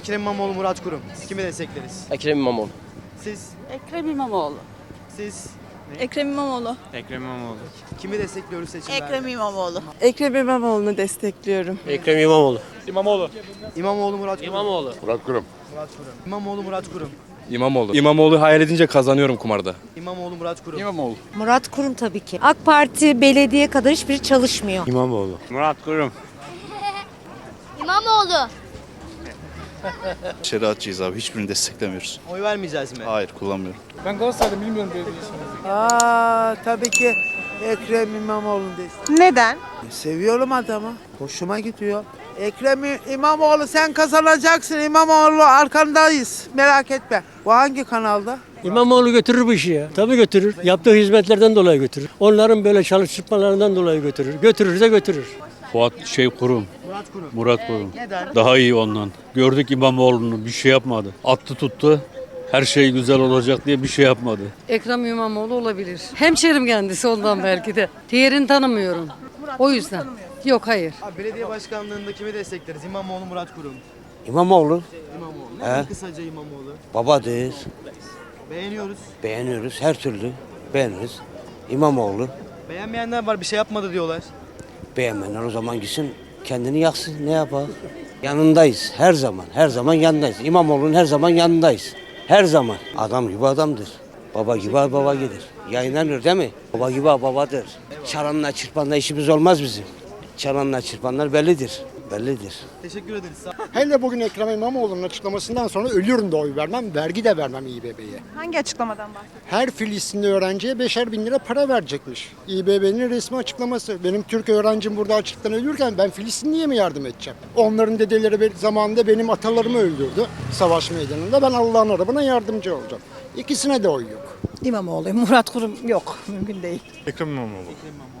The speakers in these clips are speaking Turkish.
Ekrem İmamoğlu, Murat Kurum. Kimi destekleriz? Ekrem İmamoğlu. Siz, Ekrem İmamoğlu. siz Ekrem İmamoğlu. Ekrem İmamoğlu. kimi destekliyoruz seçimlerde? Ekrem İmamoğlu. Ekrem İmamoğlu'nu destekliyorum. Ekrem İmamoğlu. İmamoğlu. İmamoğlu, Murat Kurum. İmamoğlu. Murat Kurum. Murat Kurum. İmamoğlu, Murat Kurum. İmamoğlu. İmamoğlu hayal edince kazanıyorum kumarda. İmamoğlu, Murat Kurum. İmamoğlu. Murat Kurum tabii ki. AK Parti belediye kadar hiçbiri çalışmıyor. İmamoğlu. Murat Kurum. İmamoğlu. Şeriatçıyız abi. Hiçbirini desteklemiyoruz. Oy vermeyeceğiz mi? Hayır kullanmıyorum. Ben Galatasaray'da bilmiyorum belediyesini. Aa tabii ki Ekrem İmamoğlu'nu destekliyorum. Neden? Seviyorum adamı. Hoşuma gidiyor. Ekrem İmamoğlu sen kazanacaksın İmamoğlu arkandayız. Merak etme. Bu hangi kanalda? İmamoğlu götürür bu işi ya. Tabii götürür. Yaptığı hizmetlerden dolayı götürür. Onların böyle çalışmalarından dolayı götürür. Götürürse götürür. Fuat şey kurum. Murat Kurum. Murat kurum. Neden? Daha iyi ondan. Gördük İmamoğlu'nu bir şey yapmadı. Attı tuttu. Her şey güzel olacak diye bir şey yapmadı. Ekrem İmamoğlu olabilir. Hemşerim kendisi ondan belki de. Diğerini tanımıyorum. O yüzden. Yok hayır. Abi belediye başkanlığında kimi destekleriz? İmamoğlu, Murat Kurum. İmamoğlu İmamoğlu. Neden kısaca İmamoğlu? babadır. Beğeniyoruz. Beğeniyoruz her türlü. Beğeniriz. İmamoğlu Beğenmeyenler var bir şey yapmadı diyorlar. Beğenmeyenler o zaman gitsin kendini yaksın ne yapar? Yanındayız her zaman. Her zaman yanındayız. İmamoğlu'nun her zaman yanındayız. Her zaman. Adam gibi adamdır. Baba gibi baba gider. Yayınlanıyor değil mi? Baba gibi babadır. Çalanla çırpanla işimiz olmaz bizim. Çalanla çırpanlar bellidir. Bellidir. Teşekkür ederiz. Sağ- Hele bugün Ekrem İmamoğlu'nun açıklamasından sonra ölüyorum da oy vermem, vergi de vermem İBB'ye. Hangi açıklamadan bahsediyorsun? Her Filistinli öğrenciye beşer bin lira para verecekmiş. İBB'nin resmi açıklaması. Benim Türk öğrencim burada açlıktan ölürken ben Filistinliye mi yardım edeceğim? Onların dedeleri be- zamanında benim atalarımı öldürdü savaş meydanında. Ben Allah'ın arabına yardımcı olacağım. İkisine de oy yok. İmamoğlu. Murat Kurum yok. Mümkün değil. Ekrem İmamoğlu.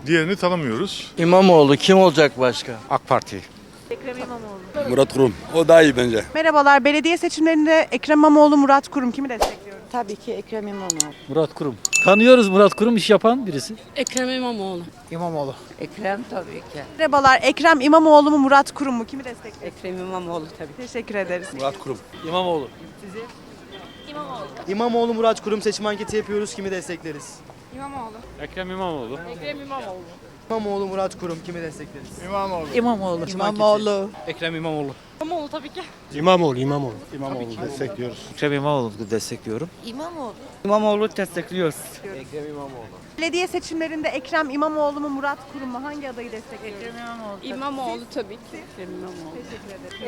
Diğerini tanımıyoruz. İmamoğlu kim olacak başka? AK Parti. Murat Kurum. O daha iyi bence. Merhabalar. Belediye seçimlerinde Ekrem İmamoğlu, Murat Kurum kimi destekliyoruz? Tabii ki Ekrem İmamoğlu. Murat Kurum. Tanıyoruz Murat Kurum iş yapan birisi. Ekrem İmamoğlu. İmamoğlu. Ekrem tabii ki. Merhabalar. Ekrem İmamoğlu mu, Murat Kurum mu? Kimi destekliyoruz? Ekrem İmamoğlu tabii. Teşekkür ederiz. Murat Kurum. İmamoğlu. İmamoğlu, Murat Kurum seçim anketi yapıyoruz. Kimi destekleriz? Ekrem İmamoğlu. İmamoğlu, Murat Kurum kimi destekleriz? İmamoğlu. İmamoğlu. İmamoğlu. Ekrem İmamoğlu. İmamoğlu tabii ki. İmamoğlu, İmamoğlu. İmamoğlu destekliyoruz. Ekrem İmamoğlu destekliyorum. İmamoğlu. İmamoğlu destekliyoruz. Belediye seçimlerinde Ekrem İmamoğlu mu, Murat Kurum mu? Hangi adayı destekliyoruz? İmamoğlu tabii ki. Ekrem İmamoğlu.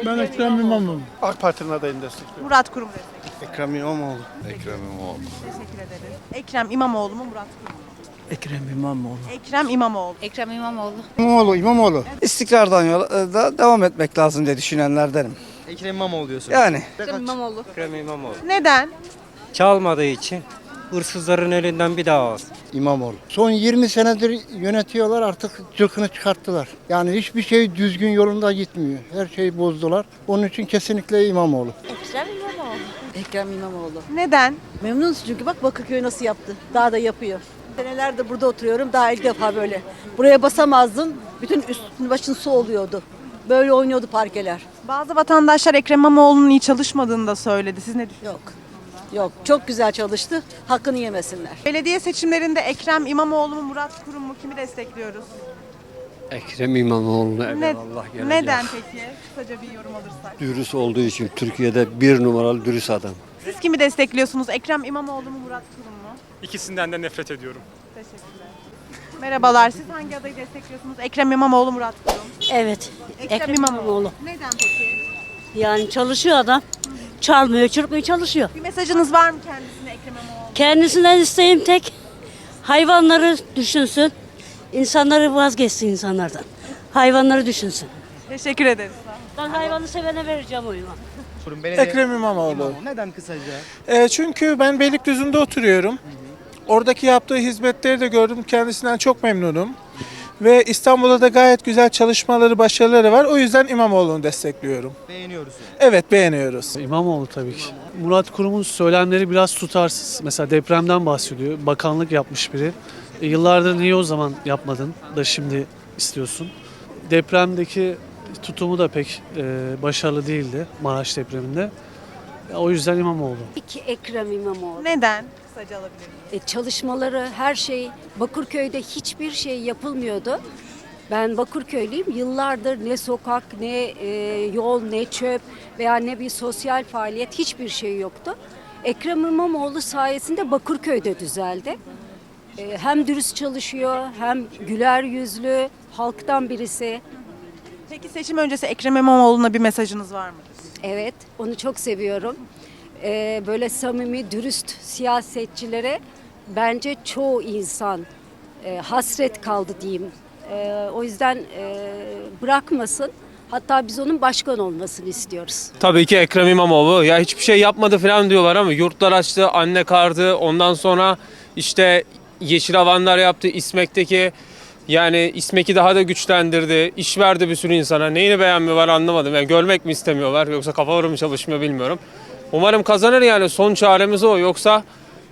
Ben Ekrem İmamoğlu. AK Parti'nin adayını destekliyorum. Murat Kurum destekliyoruz. Ekrem İmamoğlu. Ekrem İmamoğlu. Teşekkür ederiz. Ekrem İmamoğlu mu, Murat Kurum mu? Ekrem İmamoğlu. Ekrem İmamoğlu. Ekrem İmamoğlu. İmamoğlu, İmamoğlu. İstikrardan yola da devam etmek lazım diye düşünenlerdenim. Ekrem İmamoğlu diyorsun. Yani. Ekrem İmamoğlu. Ekrem İmamoğlu. Neden? Çalmadığı için hırsızların elinden bir daha alsın. İmamoğlu. Son 20 senedir yönetiyorlar artık cılkını çıkarttılar. Yani hiçbir şey düzgün yolunda gitmiyor. Her şeyi bozdular. Onun için kesinlikle İmamoğlu. Ekrem İmamoğlu. Ekrem İmamoğlu. Neden? Memnunuz çünkü bak Bakırköy nasıl yaptı. Daha da yapıyor. Senelerdir burada oturuyorum. Daha ilk defa böyle. Buraya basamazdın. Bütün üstün başın su oluyordu. Böyle oynuyordu parkeler. Bazı vatandaşlar Ekrem İmamoğlu'nun iyi çalışmadığını da söyledi. Siz ne düşünüyorsunuz? Yok. Yok. Çok güzel çalıştı. Hakkını yemesinler. Belediye seçimlerinde Ekrem İmamoğlu mu, Murat Kurum mu? Kimi destekliyoruz? Ekrem İmamoğlu Ne- neden peki? Kısaca bir yorum alırsak. Dürüst olduğu için Türkiye'de bir numaralı dürüst adam. Siz kimi destekliyorsunuz? Ekrem İmamoğlu mu, Murat Kurum mu? İkisinden de nefret ediyorum. Teşekkürler. Merhabalar. Siz hangi adayı destekliyorsunuz? Ekrem İmamoğlu, Murat Kurum. Evet. Ekrem, İmamoğlu. Neden peki? Yani çalışıyor adam. Çalmıyor, çırpmıyor, çalışıyor. Bir mesajınız var mı kendisine Ekrem İmamoğlu? Kendisinden isteğim tek hayvanları düşünsün. İnsanları vazgeçsin insanlardan. Hayvanları düşünsün. Teşekkür ederiz. Ben hayvanı sevene vereceğim oyunu. Kurum, belediye... Ekrem İmamoğlu. İmamoğlu. Neden kısaca? E, çünkü ben Beylikdüzü'nde oturuyorum. Oradaki yaptığı hizmetleri de gördüm. Kendisinden çok memnunum. Ve İstanbul'da da gayet güzel çalışmaları, başarıları var. O yüzden İmamoğlu'nu destekliyorum. Beğeniyoruz yani. Evet beğeniyoruz. İmamoğlu tabii ki. Murat Kurum'un söylemleri biraz tutarsız. Mesela depremden bahsediyor. Bakanlık yapmış biri. E, yıllardır niye o zaman yapmadın da şimdi istiyorsun? Depremdeki tutumu da pek e, başarılı değildi Maraş depreminde. Ya, o yüzden İmamoğlu. İki Ekrem İmamoğlu. Neden? Kısaca alabilir miyim? E, çalışmaları, her şey Bakırköy'de hiçbir şey yapılmıyordu. Ben Bakırköylüyüm. Yıllardır ne sokak, ne e, yol, ne çöp veya ne bir sosyal faaliyet hiçbir şey yoktu. Ekrem İmamoğlu sayesinde Bakırköy'de düzeldi. E, hem dürüst çalışıyor, hem güler yüzlü, halktan birisi. Peki seçim öncesi Ekrem İmamoğlu'na bir mesajınız var mı? Evet, onu çok seviyorum. Ee, böyle samimi, dürüst siyasetçilere bence çoğu insan e, hasret kaldı diyeyim. Ee, o yüzden e, bırakmasın. Hatta biz onun başkan olmasını istiyoruz. Tabii ki Ekrem İmamoğlu. Ya hiçbir şey yapmadı falan diyorlar ama yurtlar açtı, anne kardı. Ondan sonra işte yeşil alanlar yaptı. İSMEK'teki yani İSMEK'i daha da güçlendirdi. iş verdi bir sürü insana. Neyini beğenmiyorlar anlamadım. Yani görmek mi istemiyorlar yoksa kafaları mı çalışmıyor bilmiyorum. Umarım kazanır yani son çaremiz o. Yoksa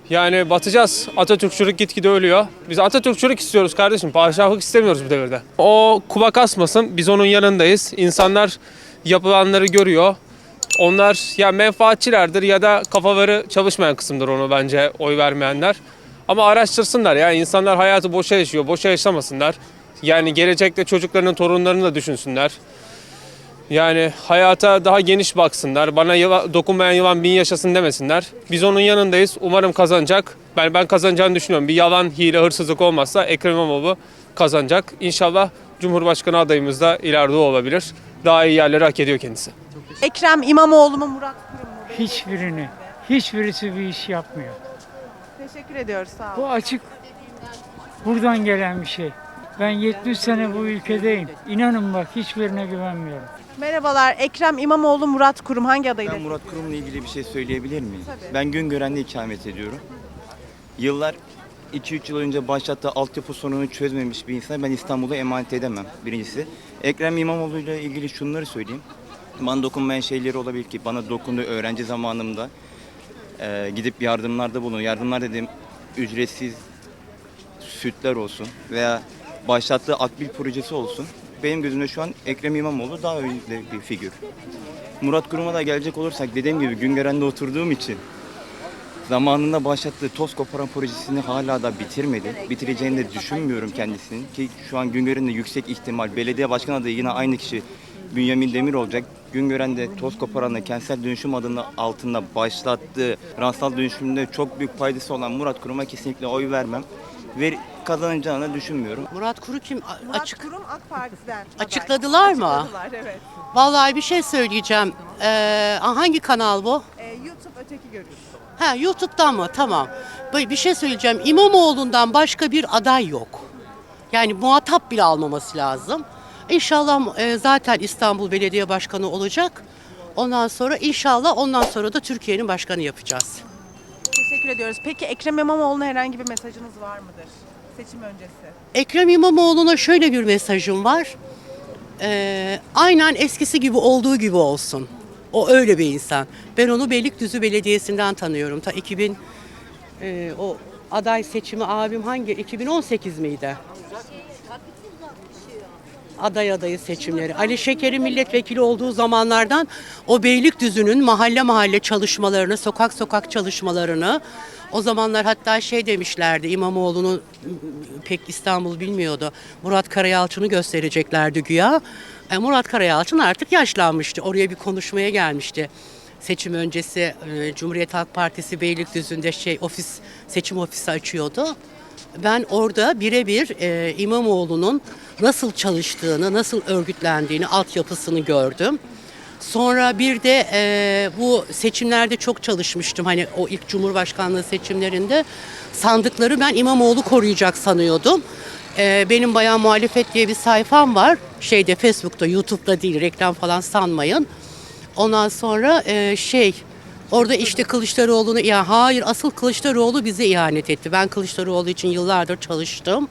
yani batacağız. Atatürkçülük gitgide ölüyor. Biz Atatürkçülük istiyoruz kardeşim. Padişahlık istemiyoruz bu devirde. O kuba kasmasın. Biz onun yanındayız. İnsanlar yapılanları görüyor. Onlar ya menfaatçilerdir ya da kafaları çalışmayan kısımdır onu bence oy vermeyenler. Ama araştırsınlar ya insanlar hayatı boşa yaşıyor. Boşa yaşamasınlar. Yani gelecekte çocuklarının torunlarını da düşünsünler. Yani hayata daha geniş baksınlar. Bana yıla- dokunmayan yılan bin yaşasın demesinler. Biz onun yanındayız. Umarım kazanacak. Ben ben kazanacağını düşünüyorum. Bir yalan, hile, hırsızlık olmazsa Ekrem İmamoğlu kazanacak. İnşallah Cumhurbaşkanı adayımız da ileride olabilir. Daha iyi yerleri hak ediyor kendisi. Ekrem İmamoğlu mu Murat Kurum mu? Hiçbirini, hiçbirisi bir iş yapmıyor. Teşekkür ediyoruz sağ Bu olun. açık buradan gelen bir şey. Ben 70 sene bu ülkedeyim. İnanın bak hiçbirine güvenmiyorum. Merhabalar Ekrem İmamoğlu Murat Kurum hangi adayı? Ben Murat Kurum'la ilgili bir şey söyleyebilir miyim? Tabii. Ben Güngören'de ikamet ediyorum. Yıllar 2-3 yıl önce başlattığı altyapı sorununu çözmemiş bir insan ben İstanbul'a emanet edemem birincisi. Ekrem İmamoğlu ile ilgili şunları söyleyeyim. Bana dokunmayan şeyleri olabilir ki bana dokundu öğrenci zamanımda. Ee, gidip yardımlarda bulun. Yardımlar dediğim ücretsiz sütler olsun veya başlattığı akbil projesi olsun. Benim gözümde şu an Ekrem İmamoğlu daha önde bir figür. Murat Kurum'a da gelecek olursak dediğim gibi Güngören'de oturduğum için zamanında başlattığı toz koparan projesini hala da bitirmedi. Bitireceğini de düşünmüyorum kendisinin ki şu an Güngören'de yüksek ihtimal belediye başkan adayı yine aynı kişi Bünyamin Demir olacak. Güngören'de toz koparanla kentsel dönüşüm adını altında başlattığı ransal dönüşümünde çok büyük faydası olan Murat Kurum'a kesinlikle oy vermem. Ve kazanacağını düşünmüyorum. Murat Kuru kim? Murat Kurum AK Parti'den. aday. Açıkladılar mı? Açıkladılar evet. Vallahi bir şey söyleyeceğim. Ee, hangi kanal bu? Ee, YouTube öteki görüş. Ha YouTube'dan mı? Tamam. Bir şey söyleyeceğim. İmamoğlu'ndan başka bir aday yok. Yani muhatap bile almaması lazım. İnşallah e, zaten İstanbul Belediye Başkanı olacak. Ondan sonra inşallah ondan sonra da Türkiye'nin başkanı yapacağız. Teşekkür ediyoruz. Peki Ekrem İmamoğlu'na herhangi bir mesajınız var mıdır? Seçim öncesi. Ekrem İmamoğlu'na şöyle bir mesajım var. Ee, aynen eskisi gibi olduğu gibi olsun. O öyle bir insan. Ben onu Beylikdüzü Belediyesi'nden tanıyorum. Ta 2000 e, o aday seçimi abim hangi 2018 miydi? Aday adayı seçimleri. Ali Şeker'in milletvekili olduğu zamanlardan o Beylikdüzü'nün mahalle mahalle çalışmalarını, sokak sokak çalışmalarını o zamanlar hatta şey demişlerdi İmamoğlu'nu m, pek İstanbul bilmiyordu. Murat Karayalçın'ı göstereceklerdi güya. E, Murat Karayalçın artık yaşlanmıştı. Oraya bir konuşmaya gelmişti. Seçim öncesi e, Cumhuriyet Halk Partisi Beylikdüzü'nde şey ofis seçim ofisi açıyordu. Ben orada birebir e, İmamoğlu'nun nasıl çalıştığını, nasıl örgütlendiğini, altyapısını gördüm. Sonra bir de e, bu seçimlerde çok çalışmıştım. Hani o ilk Cumhurbaşkanlığı seçimlerinde sandıkları ben İmamoğlu koruyacak sanıyordum. E, benim Bayan Muhalefet diye bir sayfam var. Şeyde Facebook'ta, YouTube'da değil reklam falan sanmayın. Ondan sonra e, şey orada işte Kılıçdaroğlu'nu ya hayır asıl Kılıçdaroğlu bize ihanet etti. Ben Kılıçdaroğlu için yıllardır çalıştım.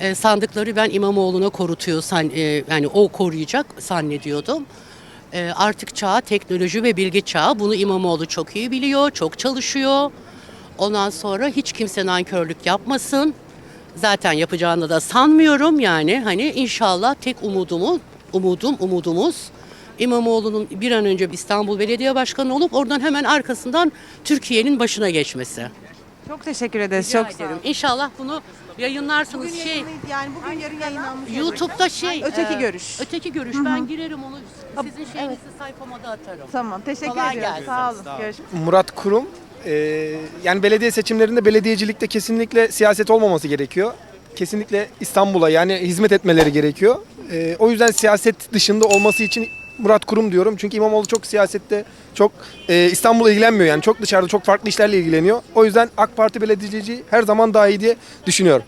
E, sandıkları ben İmamoğlu'na korutuyor san, e, yani o koruyacak zannediyordum. E, artık çağ teknoloji ve bilgi çağı bunu İmamoğlu çok iyi biliyor, çok çalışıyor. Ondan sonra hiç kimse nankörlük yapmasın. Zaten yapacağını da sanmıyorum yani hani inşallah tek umudumu umudum, umudumuz İmamoğlu'nun bir an önce İstanbul Belediye Başkanı olup oradan hemen arkasından Türkiye'nin başına geçmesi. Çok teşekkür ederiz. Rica Çok sağ ederim. olun. İnşallah bunu yayınlarsınız Bugün şey. yani bugün yarın yayınlanmış. olur. YouTube'da şey. Öteki e, görüş. Öteki görüş. Ben girerim onu sizin şeyinizi sayfama da atarım. Tamam. Teşekkür Kolay ediyoruz. gelsin. Sağ olun. Görüşmek Murat Kurum. Ee, yani belediye seçimlerinde belediyecilikte kesinlikle siyaset olmaması gerekiyor. Kesinlikle İstanbul'a yani hizmet etmeleri gerekiyor. Ee, o yüzden siyaset dışında olması için Murat Kurum diyorum. Çünkü İmamoğlu çok siyasette çok e, İstanbul'a ilgilenmiyor yani. Çok dışarıda çok farklı işlerle ilgileniyor. O yüzden AK Parti belediyeciliği her zaman daha iyi diye düşünüyorum.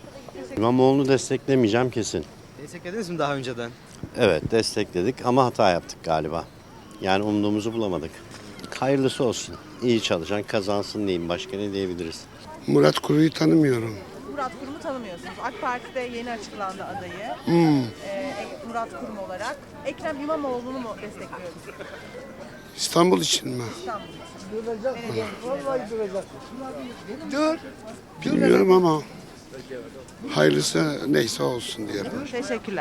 İmamoğlu'nu desteklemeyeceğim kesin. Desteklediniz mi daha önceden? Evet destekledik ama hata yaptık galiba. Yani umduğumuzu bulamadık. Hayırlısı olsun. İyi çalışan kazansın diyeyim. Başka ne diyebiliriz? Murat Kuru'yu tanımıyorum. Murat Kurum'u tanımıyorsunuz. AK Parti'de yeni açıklandı adayı. Hmm. Ee, Murat Kurum olarak. Ekrem İmamoğlu'nu mu destekliyoruz? İstanbul için mi? İstanbul. Bilmiyorum ama hayırlısı neyse olsun diyelim. Teşekkürler.